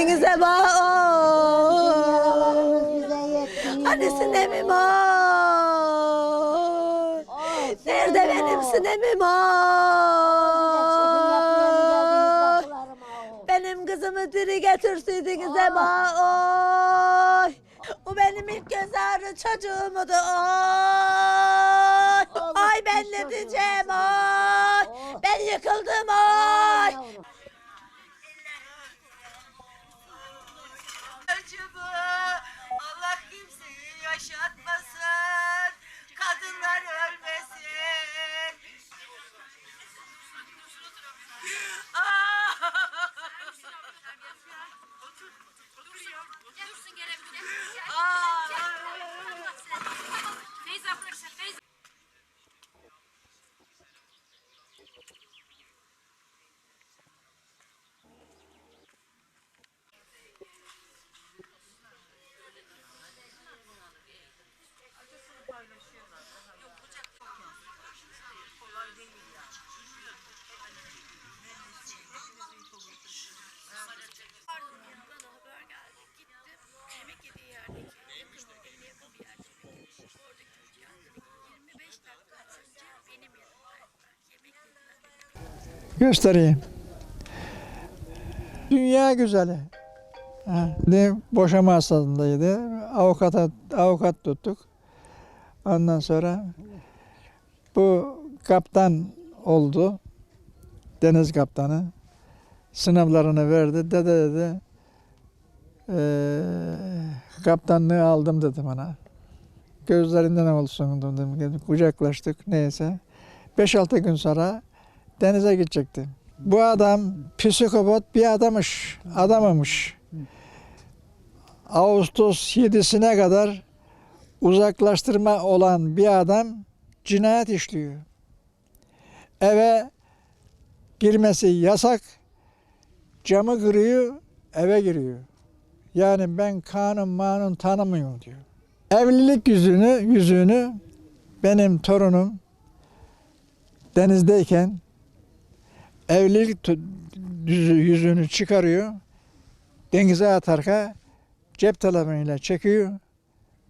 Bize yetti. Hani sinemim o. Nerede benim sinemim o? Benim kızımı diri getirseydiniz bak. Oy. O benim ilk göz ağrı çocuğumdu. Oy. Ay ben ne diyeceğim oy. Ben yıkıldım oy. Göstereyim. Dünya güzeli. Ne boşama hastalığındaydı. Avukata, avukat tuttuk. Ondan sonra bu kaptan oldu. Deniz kaptanı. Sınavlarını verdi. Dede dedi. "Eee, kaptanlığı aldım dedi bana. Gözlerinden olsun dedim. Kucaklaştık neyse. 5-6 gün sonra denize gidecekti. Bu adam psikopat bir adamış, adamamış. Ağustos 7'sine kadar uzaklaştırma olan bir adam cinayet işliyor. Eve girmesi yasak. Camı kırıyor, eve giriyor. Yani ben kanun manun tanımıyorum diyor. Evlilik yüzünü, yüzüğünü benim torunum denizdeyken evlilik tu- yüzü- yüzüğünü çıkarıyor. Denize atarka cep telefonuyla çekiyor.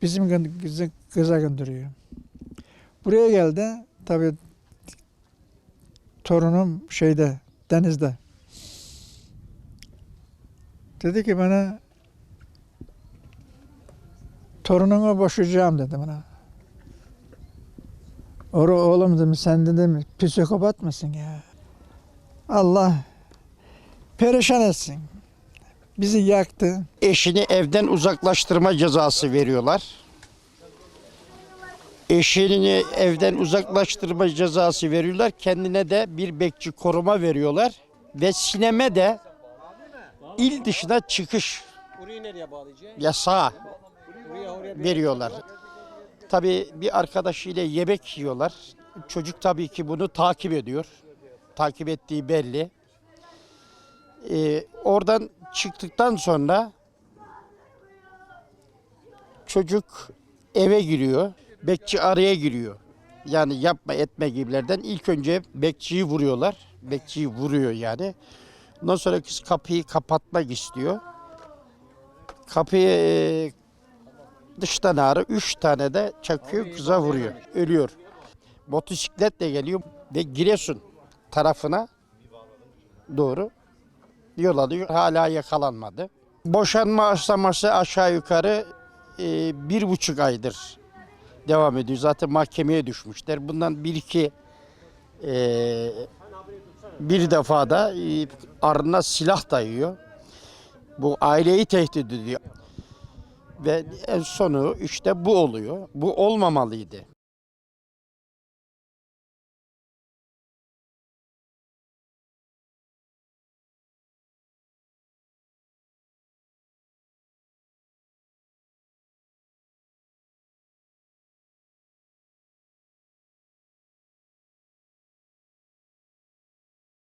Bizim kızı, kıza gönderiyor. Buraya geldi. Tabii torunum şeyde denizde. Dedi ki bana torunumu boşayacağım dedi bana. Oğlum dedim sen dedim psikopat mısın ya? Allah perişan etsin. Bizi yaktı. eşini evden uzaklaştırma cezası veriyorlar. Eşini evden uzaklaştırma cezası veriyorlar. Kendine de bir bekçi koruma veriyorlar. Ve sineme de il dışına çıkış yasağı veriyorlar. Tabii bir arkadaşıyla yemek yiyorlar. Çocuk tabii ki bunu takip ediyor. Takip ettiği belli. Ee, oradan çıktıktan sonra çocuk eve giriyor. Bekçi araya giriyor. Yani yapma etme gibilerden ilk önce bekçiyi vuruyorlar. Bekçiyi vuruyor yani. Ondan sonra kız kapıyı kapatmak istiyor. Kapıyı e, dıştan ağrı üç tane de çakıyor kıza vuruyor. Ölüyor. Motosikletle geliyor ve Giresun tarafına doğru yol alıyor. Hala yakalanmadı. Boşanma aşaması aşağı yukarı e, bir buçuk aydır devam ediyor. Zaten mahkemeye düşmüşler. Bundan bir iki e, bir defa da e, arına silah dayıyor. Bu aileyi tehdit ediyor. Ve en sonu işte bu oluyor. Bu olmamalıydı.